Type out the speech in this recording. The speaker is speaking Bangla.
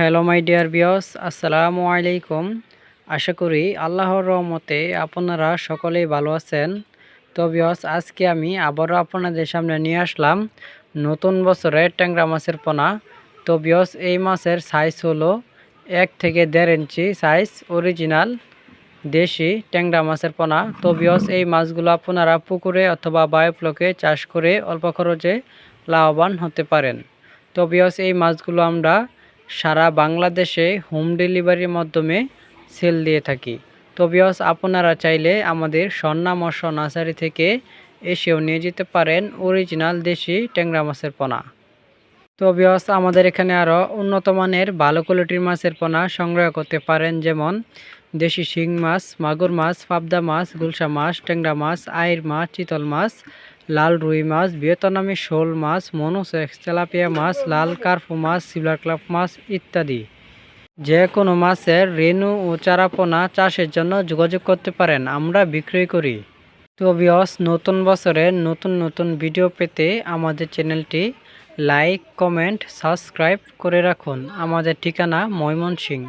হ্যালো মাই ডিয়ার বিয়স আসসালামু আলাইকুম। আশা করি আল্লাহর রহমতে আপনারা সকলেই ভালো আছেন। তো বিয়স আজকে আমি আবারও আপনাদের সামনে নিয়ে আসলাম নতুন বছরের ট্যাংরা মাছের পোনা। তো বিয়স এই মাছের সাইজ হলো এক থেকে দেড় ইঞ্চি সাইজ অরিজিনাল দেশি ট্যাংরা মাছের পোনা। তো বিয়স এই মাছগুলো আপনারা পুকুরে অথবা বায়োপ্লকে চাষ করে অল্প খরচে লাভবান হতে পারেন। তো বিয়স এই মাছগুলো আমরা সারা বাংলাদেশে হোম ডেলিভারির মাধ্যমে সেল দিয়ে থাকি। তো বিয়স আপনারা চাইলে আমাদের স্বর্ণা মৎস্য নার্সারি থেকে এসেও নিয়ে যেতে পারেন অরিজিনাল দেশি ট্যাংরা মাছের পোনা। তো বিয়স আমাদের এখানে আরও উন্নত মানের ভালো কোয়ালিটির মাছের পোনা সংগ্রহ করতে পারেন, যেমন দেশি শিং মাছ, মাগুর মাছ, পাবদা মাছ, গুলশা মাছ, ট্যাংরা মাছ, আইর মাছ, চিতল মাছ লাল রুই মাছ, ভিয়েতনামি শোল মাছ মনোসেক্স তেলাপিয়া মাছ, লাল কার্পু মাছ, সিলভার ক্লাব মাছ ইত্যাদি। যে কোনো মাছের রেণু ও চারাপোনা চাষের জন্য যোগাযোগ করতে পারেন, আমরা বিক্রয় করি। তো বিয়স নতুন বছরের নতুন নতুন ভিডিও পেতে আমাদের চ্যানেলটি লাইক কমেন্ট সাবস্ক্রাইব করে রাখুন। আমাদের ঠিকানা ময়মনসিংহ।